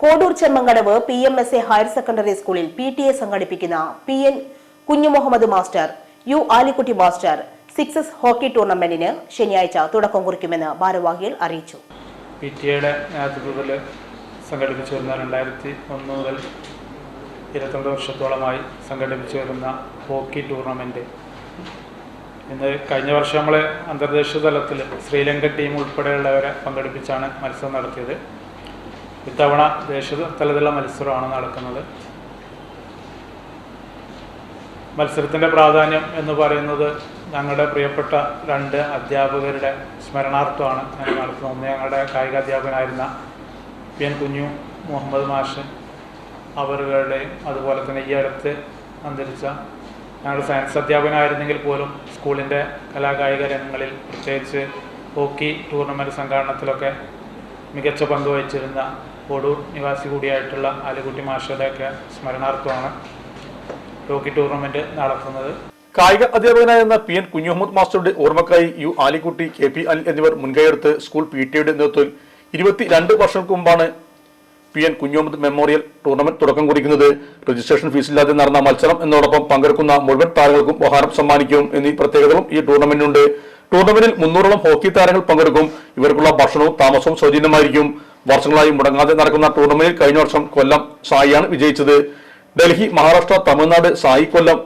Kodur Chemmankadavu P M S A higher secondary സ്കൂളിൽ P T A സംഘടിപ്പിക്കുന്ന P N Kunhimuhammad master U Alikutty master sixes hockey ടൂർണമെന്റിന് ശനിയാഴ്ച തുടക്കം കുറിക്കുമെന്ന് ഭാരവാഹികൾ അറിയിച്ചു. P T എയുടെ നേതൃത്വത്തിൽ സംഘടിപ്പിച്ചു വരുന്ന രണ്ടായിരത്തി ഒന്ന് മുതൽ ഇരുപത്തൊമ്പത് വർഷത്തോളമായി സംഘടിപ്പിച്ചു വരുന്ന ഹോക്കി ടൂർണമെന്റ് ഇന്ന് കഴിഞ്ഞ വർഷം നമ്മൾ അന്തർദേശീയ തലത്തിൽ ശ്രീലങ്ക ടീം ഉൾപ്പെടെയുള്ളവരെ പങ്കെടുപ്പിച്ചാണ് മത്സരം നടത്തിയത്. ഇത്തവണ ദേശീയ തലത്തിലുള്ള മത്സരമാണ് നടക്കുന്നത്. മത്സരത്തിന്റെ പ്രാധാന്യം എന്ന് പറയുന്നത് ഞങ്ങളുടെ പ്രിയപ്പെട്ട രണ്ട് അധ്യാപകരുടെ സ്മരണാർത്ഥമാണ്. ഞങ്ങൾ നടത്തുന്നത് ഒന്ന് ഞങ്ങളുടെ കായിക അധ്യാപകനായിരുന്ന പി എൻ കുഞ്ഞു മുഹമ്മദ് മാഷ് അവരുടെയും അതുപോലെ തന്നെ ഈ അടുത്ത് അന്തരിച്ച ഞങ്ങളുടെ സയൻസ് അധ്യാപകനായിരുന്നെങ്കിൽ പോലും സ്കൂളിന്റെ കലാകായിക രംഗങ്ങളിൽ പ്രത്യേകിച്ച് ഹോക്കി ടൂർണമെന്റ് സംഘാടനത്തിലൊക്കെ മികച്ച പങ്ക് വഹിച്ചിരുന്ന കോടൂർ നിവാസി കൂടിയായിട്ടുള്ള ആലുകുട്ടി മാഷയുടെയൊക്കെ സ്മരണാർത്ഥമാണ് ഹോക്കി ടൂർണമെന്റ് നടത്തുന്നത്. കായിക അധ്യാപകനായിരുന്ന പി എൻ കുഞ്ഞുഹമ്മദ് മാസ്റ്ററുടെ ഓർമ്മക്കായി യു ആലിക്കുട്ടി കെ പി അൽ എന്നിവർ മുൻകൈയെടുത്ത് സ്കൂൾ പി ടിയുടെ നേതൃത്വത്തിൽ ഇരുപത്തിരണ്ട് വർഷങ്ങൾക്ക് മുമ്പാണ് P N Kunhammad memorial tournament തുടക്കം കുറിക്കുന്നത്. രജിസ്ട്രേഷൻ ഫീസില്ലാതെ നടന്ന മത്സരം എന്നോടൊപ്പം പങ്കെടുക്കുന്ന മുഴുവൻ താരങ്ങൾക്കും ഉപഹാരം സമ്മാനിക്കും എന്നീ പ്രത്യേകതകളും ഈ ടൂർണമെന്റിനുണ്ട്. ടൂർണമെന്റിൽ മുന്നൂറോളം ഹോക്കി താരങ്ങൾ പങ്കെടുക്കും. ഇവർക്കുള്ള ഭക്ഷണവും താമസവും സൗജന്യമായിരിക്കും. വർഷങ്ങളായി മുടങ്ങാതെ നടക്കുന്ന ടൂർണമെന്റിൽ കഴിഞ്ഞ വർഷം കൊല്ലം സായിയാണ് വിജയിച്ചത്. Delhi Maharashtra Tamil Nadu SAI Kollam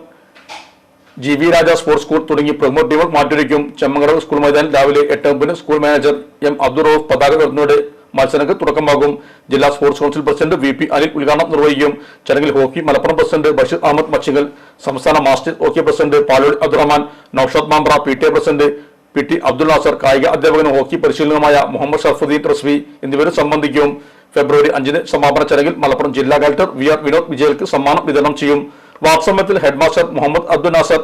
G V Raja sports school തുടങ്ങി പ്രമുഖ ടീമുകൾ മാറ്റിവയ്ക്കും ചെമ്മങ്കടവ് സ്കൂൾ മൈതാനിൽ രാവിലെ എട്ട് മുമ്പിന് school manager M Abdul Rauf പതാക ഉയർന്നോട് മത്സരങ്ങൾക്ക് തുടക്കമാകും. ജില്ലാ sports council president V P Anil ഉദ്ഘാടനം നിർവഹിക്കും. ചടങ്ങിൽ ഹോക്കി മലപ്പുറം പ്രസിഡന്റ് ബഷീർ അഹമ്മദ് മച്ചിങ്ങൽ സംസ്ഥാന masters hockey president Paloli Abdurahman Noushad Mambra P T A president P T Abdulla Nasar കായിക അധ്യാപകനും ഹോക്കി പരിശീലനവുമായ മുഹമ്മദ് ഷർഫുദ്ദീൻ റസ്വി എന്നിവരും സംബന്ധിക്കും. ഫെബ്രുവരി അഞ്ചിന് സമാപന ചടങ്ങിൽ മലപ്പുറം ജില്ലാ കലക്ടർ വി ആർ വിനോദ് വിജയൽക്ക് സമ്മാനം വിതരണം ചെയ്യും. വാക്സമയത്തിൽ headmaster Muhammad Abdul Nasar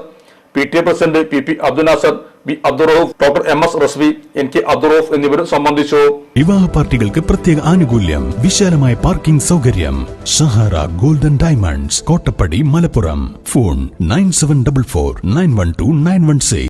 P T A president P P Abdul Nasar B Abdurauf doctor M S Razvi N K Abdurauf എന്നിവരും സംബന്ധിച്ചു. വിവാഹ പാർട്ടികൾക്ക് പ്രത്യേക ആനുകൂല്യം വിശാലമായ പാർക്കിംഗ് സൗകര്യം Sahara golden diamonds Kottappadi Malappuram. Phone nine seven double four nine one two nine one six.